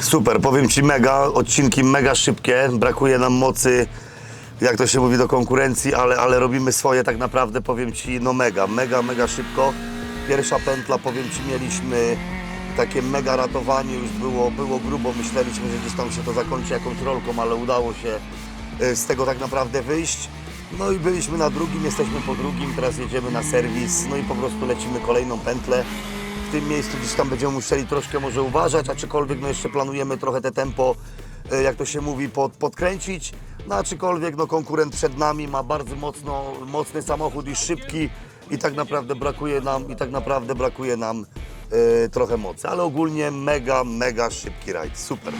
Super, powiem Ci mega, odcinki mega szybkie, brakuje nam mocy, jak to się mówi, do konkurencji, ale, ale robimy swoje tak naprawdę, powiem Ci, no mega, mega, mega szybko. Pierwsza pętla, powiem Ci, mieliśmy takie mega ratowanie, już było, było grubo, myśleliśmy, że gdzieś tam się to zakończy jakąś rolką, ale udało się y, z tego tak naprawdę wyjść. No i byliśmy na drugim, jesteśmy po drugim, teraz jedziemy na serwis, no i po prostu lecimy kolejną pętlę w tym miejscu gdzieś tam będziemy musieli troszkę może uważać, aczkolwiek no jeszcze planujemy trochę te tempo, e, jak to się mówi, pod, podkręcić. No aczkolwiek no konkurent przed nami ma bardzo mocno, mocny samochód i szybki i tak naprawdę brakuje nam, i tak naprawdę brakuje nam e, trochę mocy, ale ogólnie mega, mega szybki rajd, super.